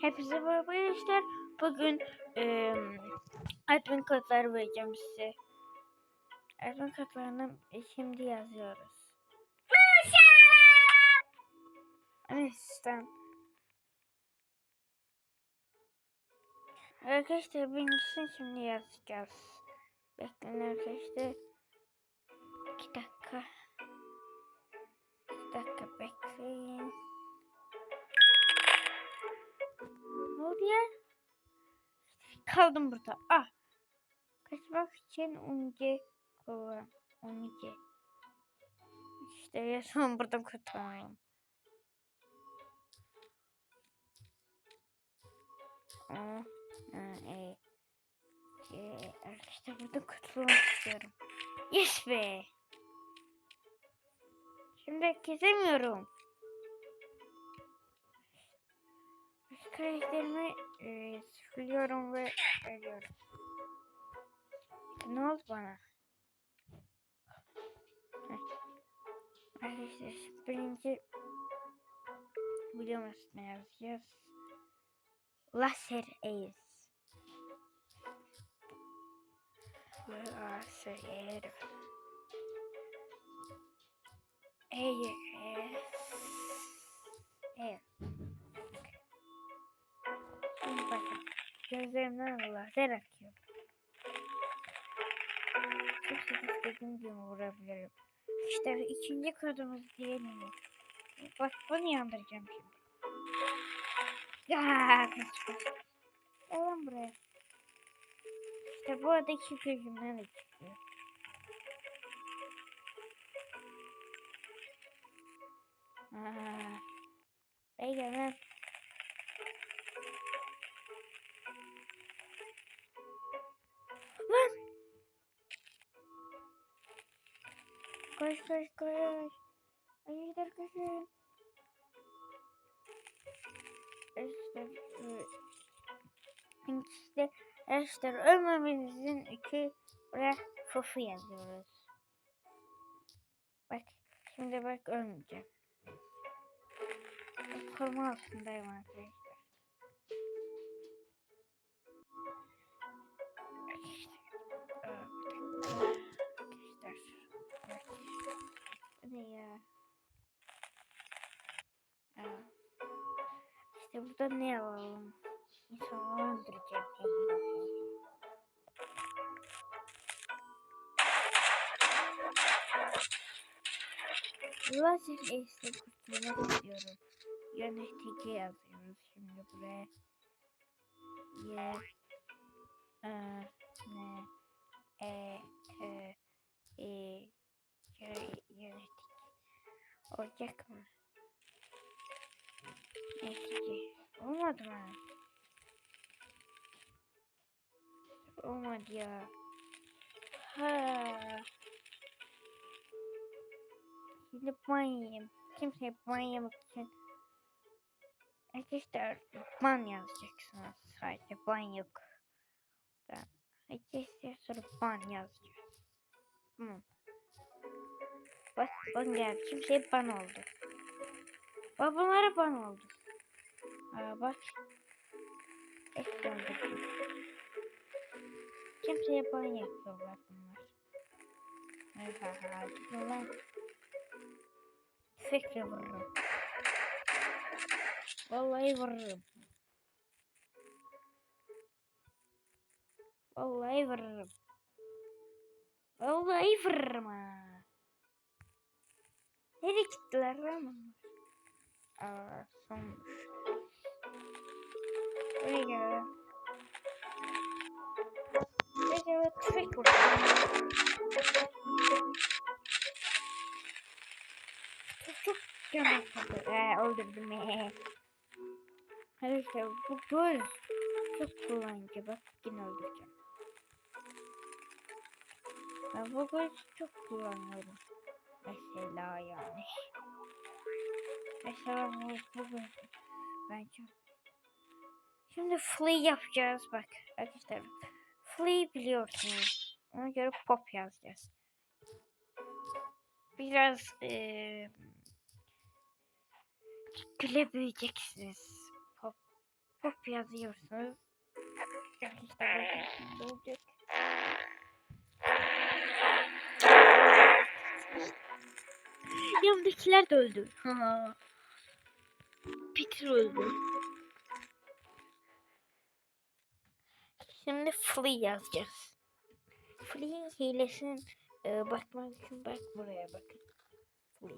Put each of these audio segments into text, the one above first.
Hepinize merhaba arkadaşlar. Bugün eee admin kodları vereceğim size. Admin kodlarını şimdi yazıyoruz. Asistan. Arkadaşlar birincisini şimdi yazacağız. Bekleyin arkadaşlar. İki dakika. İki dakika bekleyin. Kaldım burada. Ah. Kaçmak için önce kova. Önce. İşte yaşamı buradan kurtarmalıyım. Aa, e, e, arkadaşlar burada kurtulmak istiyorum. Yes be. Şimdi kesemiyorum. Karakterimi e, sıfırlıyorum ve ölüyorum. Ne oldu bana? Arkadaşlar birinci biliyor musun ne yazacağız? Laser Ace. Laser. Ace. Ace. Lazer akıyor. Çok istediğim gibi vurabilirim. İşte ikinci kodumuz diyelim. Bak bunu yandıracağım şimdi. Ya kaç kaç. Gel buraya. İşte bu arada iki gözümden de çıkıyor. Aa. Hey gel Koş. Hayırdır koşun. İşte işte işte ölmememizin iki buraya fofu yazıyoruz. Bak şimdi bak ölmeyeceğim. Koruma altındayım arkadaşlar. Ne ya? Aa. İşte burada ne alalım? İnsanları öldüreceğim. Lazer Ace'le kurtulmak istiyorum. Yönetici yazıyoruz şimdi buraya. Y E N Olacak mı? Yönetici. Olmadı mı? Olmadı ya. Ha. Şimdi ban yiyeyim. Kimseye ban yemek için. Arkadaşlar ban yazacaksınız. Sadece ban yok. Arkadaşlar sonra ban yazacağız. Tamam. Bak ban geldi. Kimseye ban oldu. Bak bunlara ban oldu. Aa bak. Döndürdüm. Kimseye ban yapıyorlar bunlar. Ha. Ulan. Tüfekle vururum. Vallahi vururum. Vallahi vururum. Vallahi vururum ha. Nereye gittiler lan? Aa, sonmuş. Buraya gel. Buraya gel. Tüfek vurdum. Çok çok canım tadı. Ee, öldürdüm. Arkadaşlar bu göz çok kullanıcı. Bak yine öldüreceğim. Ben bu göz çok kullanıyorum. Mesela yani. Mesela bu, bu göz. Ben çok... Şimdi flea yapacağız bak. Arkadaşlar flea biliyorsunuz. Ona göre pop yazacağız. Biraz eee gülebileceksiniz. Pop pop yazıyorsunuz. Arkadaşlar olacak. Yanımdakiler de öldü. Ha. Peter öldü. Şimdi Flea yazacağız. Flea'nin hilesinin e, bakmak için bak buraya bakın. Flea.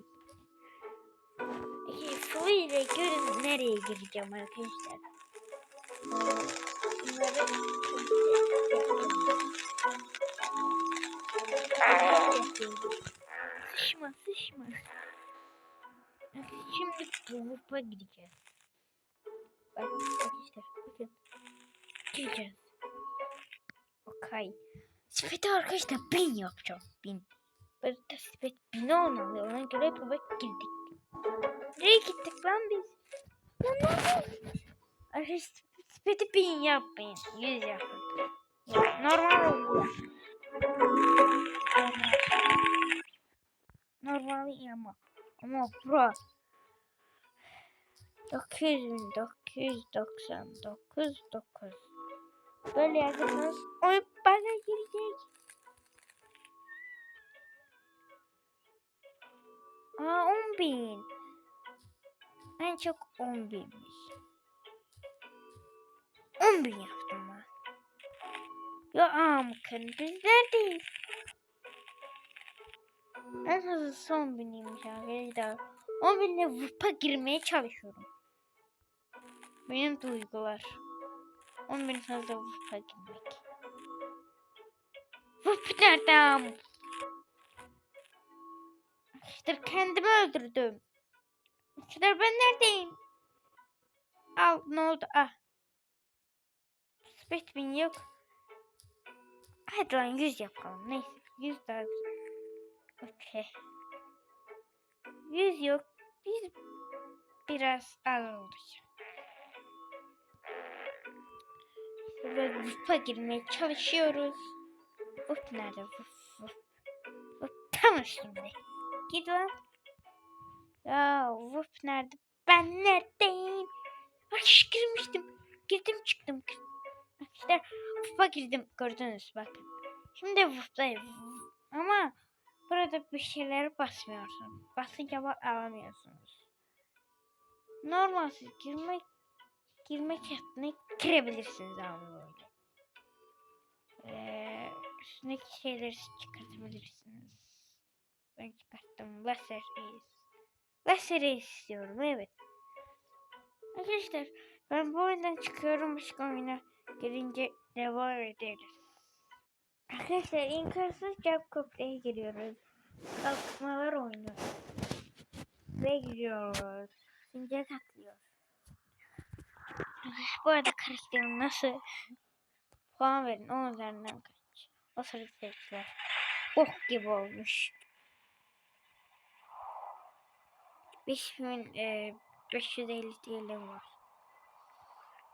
Peki Flea ile görün nereye gireceğim arkadaşlar. Bunları Sıçma sıçma. Şimdi grupa gideceğiz. Bak arkadaşlar bakın. Gireceğiz. Okay. Sepeti arkadaşlar bin yapacağım. Bin. Böyle de sepet bin olmalı. Ona göre gruba girdik. Nereye gittik lan biz? Lan ne oldu? Arkadaşlar bin yapmayın. Yüz yapın. Normal oldu. Normal ama. Ama bro. 9999 9 Böyle yazarsanız oyun bana girecek. Aa 10 bin. En çok 10 binmiş. 10 bin yaptım ben. Ya amkın biz neredeyiz? En hızlı son biniymiş arkadaşlar. 10 binle VIP'a girmeye çalışıyorum. Benim duygular. 10 bin hızlı VIP'a girmek. VIP nereden? İşte kendimi öldürdüm. İşte ben neredeyim? Al ne oldu? Ah. 5 bin yok. Hadi lan 100 yapalım. Neyse 100 daha güzel. Okey. 100 yok. Biz biraz az olacak. Böyle VIP'a girmeye çalışıyoruz. VIP nerede? VIP, VIP. VIP tamam şimdi. Git lan. Ya VIP nerede? Ben neredeyim? Ay girmiştim. Girdim çıktım. İşte VIP'a girdim. Gördünüz bakın. Şimdi VIP'dayım. Ama burada bir şeyler basmıyorsun. Basınca bak alamıyorsunuz. Normal siz girmek girmek yaptığına girebilirsiniz ama böyle. Ee, üstündeki şeyleri çıkartabilirsiniz. Ben çıkarttım. Laser Ace. Laser Ace istiyorum evet. Arkadaşlar ben bu oyundan çıkıyorum başka oyuna gelince devam ederiz. Arkadaşlar inkarsız cep kopyaya giriyoruz. Kalkmalar oynuyoruz. Ve giriyoruz. Zincir atlıyor. Bu arada karakterim nasıl? Puan verin. 10 üzerinden kaç? O sırada sesler. Oh gibi olmuş. 5550 TL var.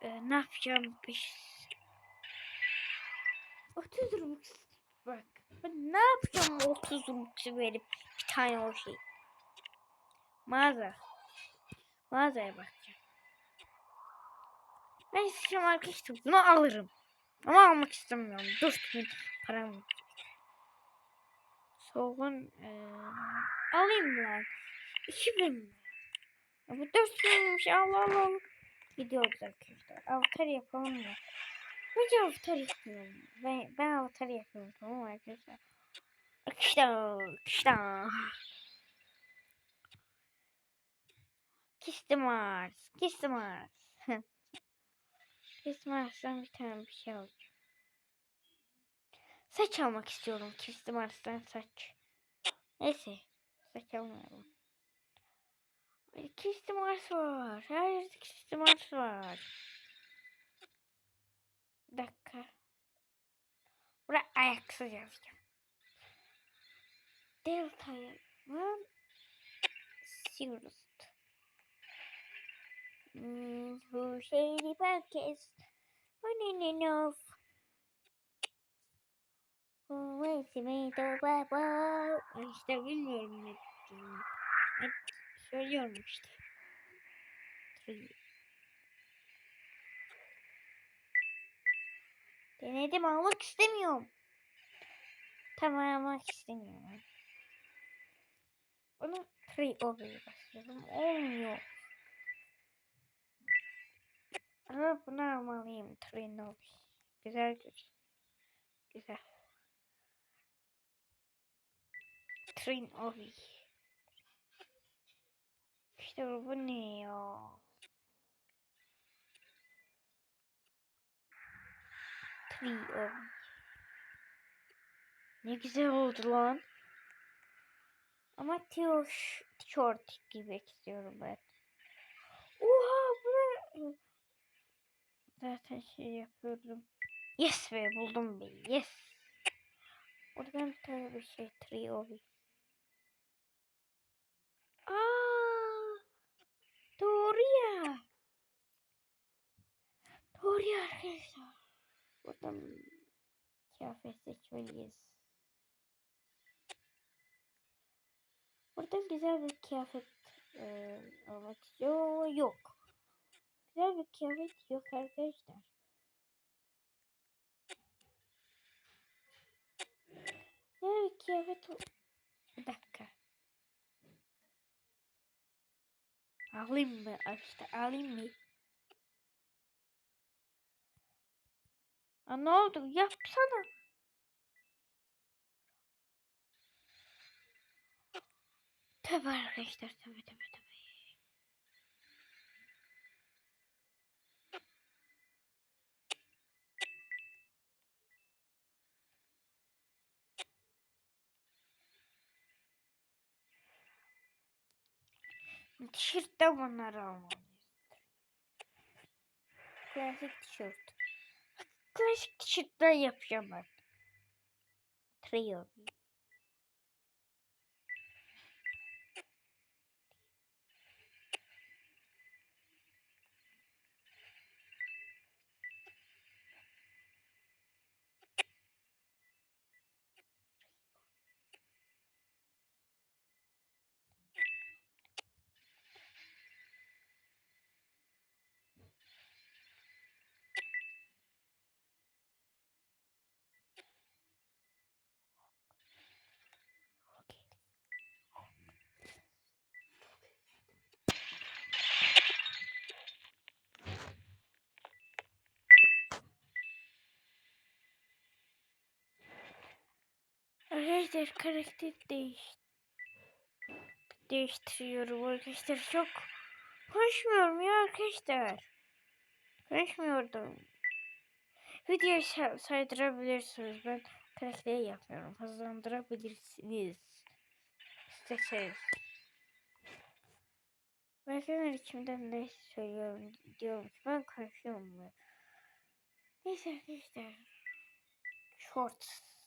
Ee, ne yapacağım? 5 30 Robux bak. Ben ne yapacağım 30 Robux'u verip bir tane o şey. Mağaza. Mağazaya bakacağım. Ben isteyeceğim arkadaşlar bunu alırım. Ama almak istemiyorum. 4000 param yok. Soğun ee, alayım lan. 2000 mi? Ya bu 4000'miş Allah Allah. Gidiyoruz arkadaşlar. Avatar yapalım mı? Bence avatar yapıyorum. Ben, ben avatar yapıyorum tamam mı arkadaşlar? Akışta, akışta. Kistim Mars, Kistim Mars. Kistim Mars'tan bir tane bir şey alacağım. Saç almak istiyorum Kistim Mars'tan saç. Neyse, saç almayalım. Kistim Mars var. Her yerde Kistim Mars var. Bir dakika. Buraya ayaksız yazacağım. Delta'ya var. Sirius. Hmm, bu şeyi herkes. Onun of. İşte bilmiyorum ne dediğimi. Söylüyorum işte. Denedim almak istemiyorum. Tamam almak istemiyorum. Bunu free over'ı basıyorum. Olmuyor. Ama bunu almalıyım. Trinovi. Güzel güzel. Güzel. Trinovi. İşte bu ne ya? Trinovi. Ne güzel oldu lan. Ama tişört gibi istiyorum ben. Oha bu ne? Zaten şey yapıyordum. Yes be buldum be yes. Oradan bir tane bir şey trio bir. Aa, doğru ya. Doğru ya arkadaşlar. Buradan kıyafet seçmeliyiz. Buradan güzel bir kıyafet e, almak istiyor. Yok. Güzel bir kıyafet yok arkadaşlar. Güzel bir kıyafet Bir dakika. Alayım mı? İşte alayım mı? Aa, ne oldu? Yapsana. Tabii arkadaşlar tabii tabii tabii. Tişört de bunları almalıyız. Klasik tişört. Klasik tişörtler yapacağım ben. Trio. Arkadaşlar karakter değiş değiştiriyorum arkadaşlar. Çok konuşmuyorum ya arkadaşlar. Konuşmuyordum. Videoyu say- saydırabilirsiniz. Ben karakteri yapmıyorum. Hızlandırabilirsiniz. İsterseniz. Ben içimden ne söylüyorum diyorum ki ben konuşuyorum mu? Neyse arkadaşlar. Shorts.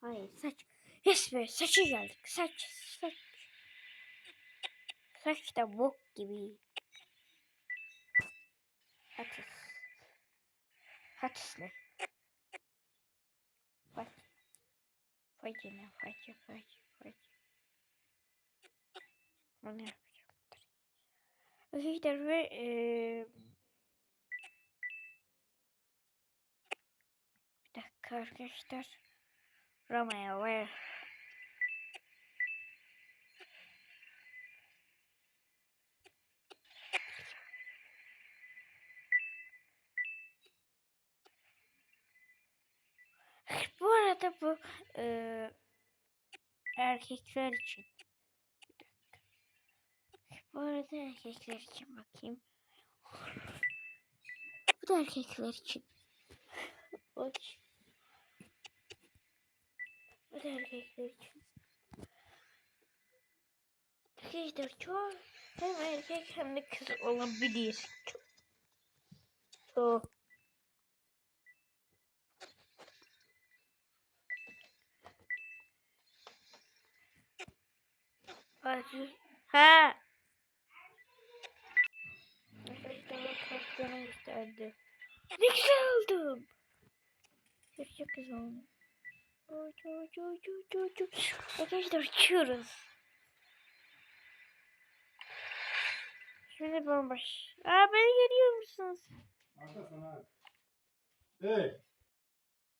Hayır saç. Yes be saça geldik. Saç saç. Saç da bok gibi. Hatis. Hatis ne? Bak. Facı ne? Facı facı facı. Onu yapacağım. Arkadaşlar ve eee dakika arkadaşlar. Romeo ve Bu arada bu eee erkekler için. Bu arada erkekler için bakayım. Bu da erkekler için. Bak. Da erkekler için. Arkadaşlar çok hem erkek hem de kız olabilir. Çok. Çok. Acı. Ha. Arkadaşlar kalktığını gösterdi. Ne güzel oldum. Çok çok güzel oldum. Arkadaşlar uçuyoruz. Şimdi de bomboş. Aa beni görüyor musunuz? Arka sana. Hey.